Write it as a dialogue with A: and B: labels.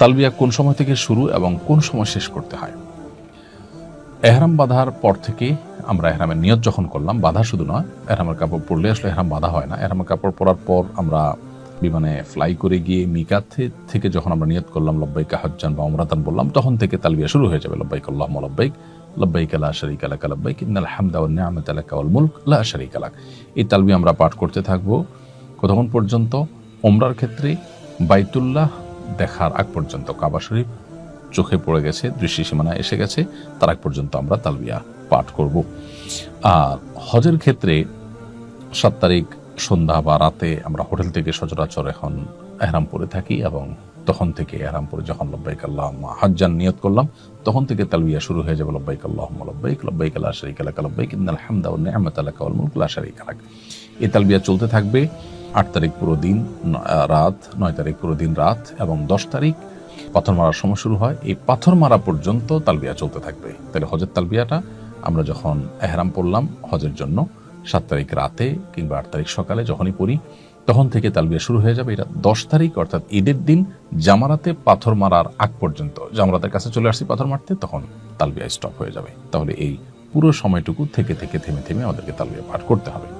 A: তালবিয়া কোন সময় থেকে শুরু এবং কোন সময় শেষ করতে হয়? এহরাম বাঁধার পর থেকে আমরা এহরামের নিয়ত যখন করলাম, বাধা শুধু নয়, এহরামের কাপড় পরলে আসলে এহরাম বাধা হয় না। এহরামের কাপড় পরার পর আমরা বিমানে ফ্লাই করে গিয়ে মিকাত থে- থেকে যখন আমরা নিয়ত করলাম, লব্বাইকা হজ্জান বা অমরাতান বললাম, তখন থেকে তালবিয়া শুরু হয়ে যাবে, লব্বাইক আল্লাহ লব্বাইক লব্বাইক লা শারিকা লাক লব্বাইক, ইন্নাল হামদা ওয়ান নি'মাতা লাক ওয়াল মুলক লা শারিকা লাক। এই তালবিয়া আমরা পাঠ করতে থাকব। কতক্ষণ পর্যন্ত? ওমরার ক্ষেত্রে বাইতুল্লাহ দেখার আগ পর্যন্ত কাবা শরীফ চোখে পড়ে গেছে, দৃষ্টি সীমানা এসে গেছে, তার আগ পর্যন্ত আমরা তালবিয়া পাঠ করব। আর হজের ক্ষেত্রে সাত তারিখ সন্ধ্যা বা রাতে আমরা হোটেল থেকে সচরাচর এখন এহরাম পরে থাকি এবং তখন থেকে এহরাম পরে যখন লব্বাইক আল্লাহ হজ্জান নিয়ত করলাম, তখন থেকে তালবিয়া শুরু হয়ে যাবে লব্বাইক আল্লাহ লব্বাইক লব্বাইক আল্লাহ শরিক আলাক লব্বাইক ইন্নাল হামদা ওয়া নি'মাত লাক ওয়াল মুলক, লা শারিকা লাক। এই তালবিয়া চলতে থাকবে আট তারিখ পুরো দিন রাত, নয় তারিখ পুরো দিন রাত এবং দশ তারিখ পাথর মারার সময় শুরু হয়। এই পাথর মারা পর্যন্ত তালবিয়া চলতে থাকবে। তাহলে হজের তালবিয়াটা আমরা যখন এহরাম পড়লাম হজের জন্য, সাত তারিখ রাতে কিংবা আট তারিখ সকালে যখনই পড়ি, তখন থেকে তালবিয়া শুরু হয়ে যাবে। এটা দশ তারিখ, অর্থাৎ ঈদের দিন জামারাতে পাথর মারার আগ পর্যন্ত। জামারাতের কাছে চলে আসছি পাথর মারতে, তখন তালবিয়া স্টপ হয়ে যাবে। তাহলে এই পুরো সময়টুকু থেকে থেকে, থেমে থেমে আমাদেরকে তালবিয়া পাঠ করতে হবে।